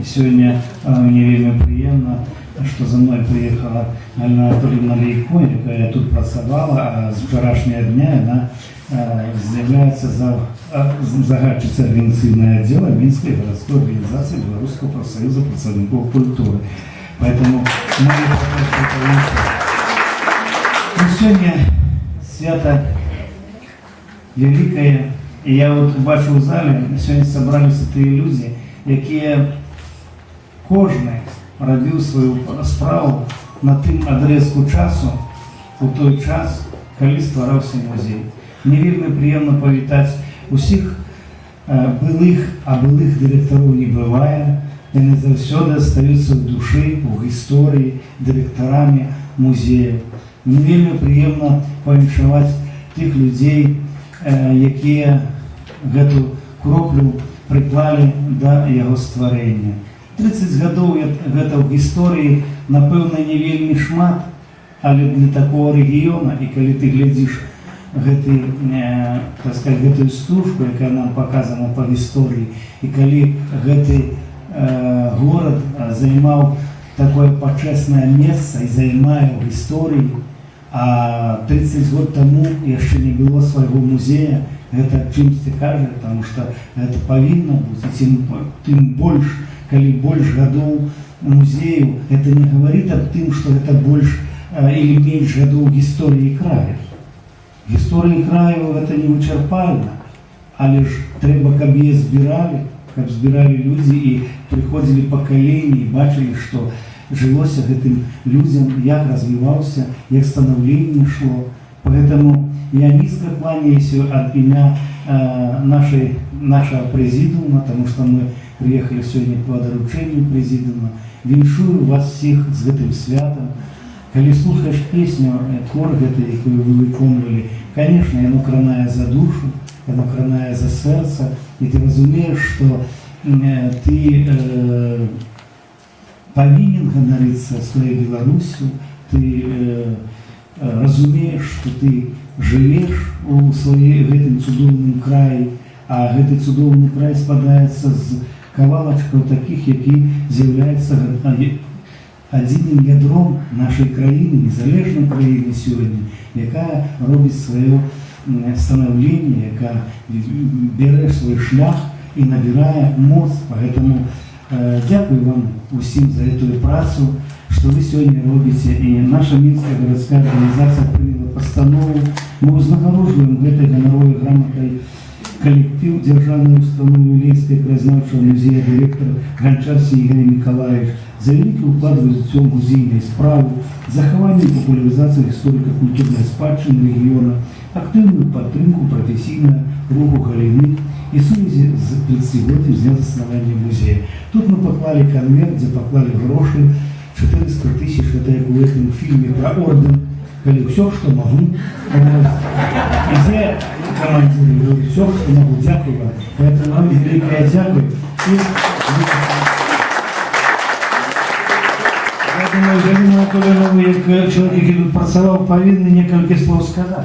І сьогодні е, мені вельми приємно, що за мною приїхала Галина Анатоліївна Лейко, яка тут працювала, а з вчорашнього дня вона е, з'являється за е, загадчиця організаційного відділу Мінської городської організації Білоруського профсоюзу працівників культури. Поэтому мы Ну, сьогодні свято великое. І я от бачу в залі, сьогодні зібралися ті люди, які кожен робив свою справу на тим адреску часу у той час, коли створився музей. Мені вельми приємно повітати усіх е, былих, а былих директорів не буває. Вони завжди остаються в душі, в історії директорами музею. Мені вельми приємно повіншувати тих людей, е, які гэту кроплю приклалі да яго стварэння. 30 гадоў я- гэта ў гісторыі, напэўна, не вельмі шмат, але для такого рэгіёна і калі ты глядзіш гэты, э, так сказать, гэтую стужку, якая нам показана па гісторыі, і калі гэты э, горад э, займаў такое пачэснае месца і займае ў гісторыі, а 30 год таму яшчэ не было свайго музея, гэта чымсьці кажа, потому что гэта павінна быць, і тым, тым больш, калі больш гадоў музею, это не говорит аб тым, што гэта больш э, или менш гадоў гісторыі краю. Гісторыі краю гэта не вычарпальна, але ж трэба, каб яе збіралі, каб збіралі людзі і прыходзілі пакаленні і бачылі, што жылося гэтым людзям, як развіваўся, як станаўленне шло. Поэтому я низко кланяюсь от имя э, нашей, нашего президиума, потому что мы приехали сегодня по доручению президиума. Віншую вас всіх з гэтым святом. Калі слухаеш песню, э, твор гэты, якую вы выконвалі, конечно, яно кранае за душу, яно кранае за сэрца, і ты разумееш, што э, ты э, павінен ганарыцца сваёй Беларусю, ты э, э, разумееш, што ты жывеш у сваім гэтым цудоўным краі, а гэты цудоўны край складаецца з кавалачкаў такіх, які з'яўляецца адзіным ядром нашай краіны, незалежнай краіны сёння, якая робіць сваё м, станаўленне, яка бярэ свой шлях і набірае моц. Поэтому э, дзякую вам усім за эту працу, што вы сёння робіце і наша мінская гарадская арганізацыя прыняла пастанову. Мы ўзнагароджваем гэтай ганаровай грамотай коллектив Державной установы Лейской краеведческого музея директор Гончарский Игорь Николаевич за великий уклад в развитие музейной справы, захование и популяризацию историко-культурной спадщины региона, активную подтримку профессийного руху галины и сувязи с 30-летием с дня основания музея. Тут мы поклали конверт, где поклали гроши, 400 тысяч, это як в этом фильме про орден, коли все, что могу. Вот. И я командиры говорю, все, что могу, дякую вам. Поэтому вам великое дякую. И я думаю, Галина Анатольевна, ви як чоловік, який тут працював, повинні кілька слов сказати.